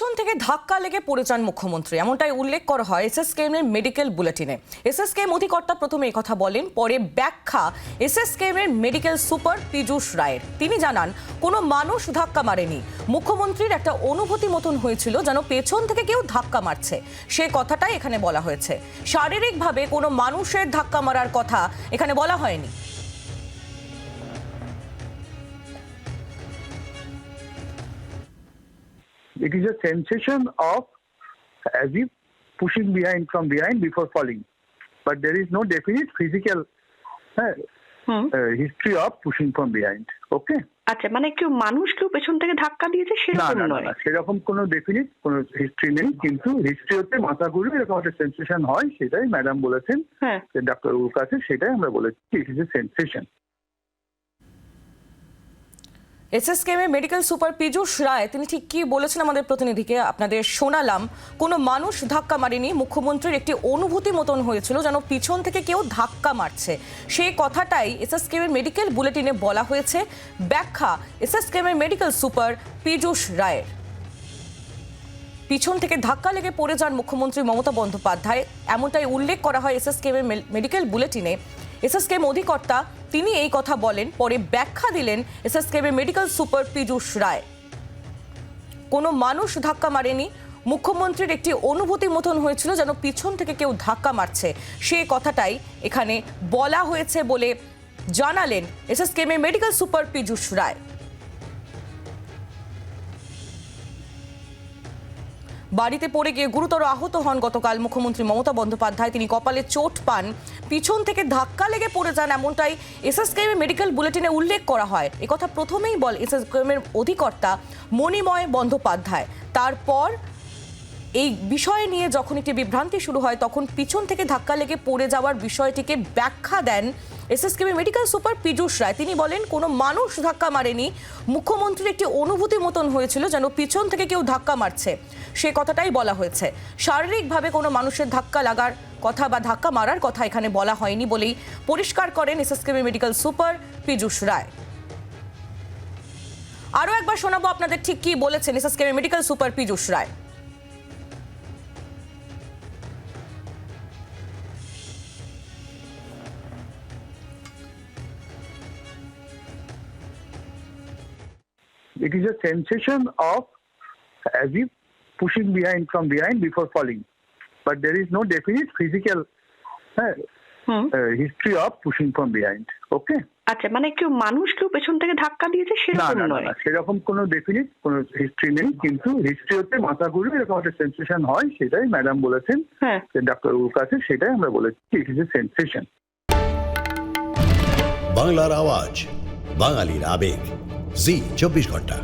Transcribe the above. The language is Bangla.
পিছন থেকে ধাক্কা লেগে পড়ে যান মুখ্যমন্ত্রী। এমনটাই উল্লেখ করা হয় এসএসকেএম এর মেডিকেল বুলেটিনে। এসএসকেএম অধিকর্তা প্রথমে কথা বলেন, পরে ব্যাখ্যা এসএসকেএম এর মেডিকেল সুপার পীযূষ রায়ের। তিনি জানান, কোনো মানুষ ধাক্কা মারেনি। মুখ্যমন্ত্রীর একটা অনুভূতি মতন হয়েছিল যেন পেছন থেকে কেউ ধাক্কা মারছে। সে কথাটাই এখানে বলা হয়েছে। শারীরিকভাবে কোনো মানুষের ধাক্কা মারার কথা এখানে বলা হয়নি। It is a sensation of as if pushing behind from behind before falling. But there is no definite physical uh, hmm history of pushing from behind. Okay? আচ্ছা মানে কেউ মানুষ কেউ পেছন থেকে ধাক্কা দিয়েছে সেরকম নয় সেরকম কোনো ডেফিনিট কোনো হিস্ট্রি নেই কিন্তু হিস্ট্রি হতে মাথা ঘুরবে এরকম একটা সেন্সেশন হয় সেটাই ম্যাডাম বলেছেন হ্যাঁ যে ডাক্তারবাবুর কাছে সেটাই আমরা বলেছি it is a sensation SSKM এর মেডিকেল সুপার পীযূষ রায়, তিনি ঠিক কি বলেছেন আমাদের প্রতিনিধিকে? আপনাদের শোনালাম, কোনো মানুষ ধাক্কা মারেনি, মুখ্যমন্ত্রীর একটি অনুভূতি মতন হয়েছিল যেন পিছন থেকে কেউ ধাক্কা মারছে। সেই কথাটাই এসএসকেএম এর মেডিকেল বুলেটিনে বলা হয়েছে। ব্যাখ্যা এসএসকেএম এর মেডিকেল সুপার পীযূষ রায়ের। পিছন থেকে ধাক্কা লেগে পড়ে যান মুখ্যমন্ত্রী মমতা বন্দ্যোপাধ্যায়। এমনটাই উল্লেখ করা হয় এসএসকেএম এর মেডিকেল বুলেটিনে এসএসকেএম অধিকর্তা, তিনি এই কথা বলেন, পরে ব্যাখ্যা দিলেন এসএসকেমের মেডিকেল সুপার পীযূষ রায়। কোনো মানুষ ধাক্কা মারেনি, মুখ্যমন্ত্রীর একটি অনুভূতি মতন হয়েছিল যেন পিছন থেকে কেউ ধাক্কা মারছে। সেই কথাটাই এখানে বলা হয়েছে বলে জানালেন এসএসকেমের মেডিকেল সুপার পীযূষ রায়। বাড়িতে পড়ে গিয়ে গুরুতর আহত হন গতকাল মুখ্যমন্ত্রী মমতা বন্দ্যোপাধ্যায়। তিনি কপালে চোট পান। পিছন থেকে ধাক্কা লেগে পড়ে যান এমনটাই এসএসকেএম মেডিকেল বুলেটিনে উল্লেখ করা হয়। একথা প্রথমেই বল এসএসকেএম এর অধিকর্তা মণিময় বন্দ্যোপাধ্যায়। তারপর এই বিষয় নিয়ে যখন একটি বিভ্রান্তি শুরু হয়, তখন পিছন থেকে ধাক্কা লেগে পড়ে যাওয়ার বিষয়টিকে ব্যাখ্যা দেন SSKM medical super Piyush Roy. তিনি বলেন, কোনো মানুষ ধাক্কা মারেনি। মুখ্যমন্ত্রীর একটি অনুভূতি মতন হয়েছিল যেন পিছন থেকে কেউ ধাক্কা মারছে। সে কথাটাই বলা হয়েছে। শারীরিকভাবে কোনো মানুষের ধাক্কা লাগার কথা বা ধাক্কা মারার কথা এখানে বলা হয়নি বলেই পরিষ্কার করেন SSKM medical super Piyush Roy. আরও একবার শোনাবো আপনাদের ঠিক কি বলেছেন SSKM medical super Piyush Roy. It is a sensation of as if pushing behind from behind before falling. But there is no definite physical uh, hmm uh, history of pushing from behind. Okay? আচ্ছা মানে কেউ মানুষ কেউ পেছন থেকে ধাক্কা দিয়েছে সেরকম নয় না সেরকম কোনো ডেফিনিট কোনো হিস্ট্রি নেই কিন্তু হিস্ট্রি হতে মাথা ঘুরবে এরকম একটা সেন্সেশন হয় সেটাই ম্যাডাম বলেছেন হ্যাঁ যে ডাক্তারবাবুর কাছে সেটাই আমরা বলেছি ইট ইজ এ সেন্সেশন বাংলার আওয়াজ বাঙালির আবেগ জি চব্বিশ ঘণ্টা।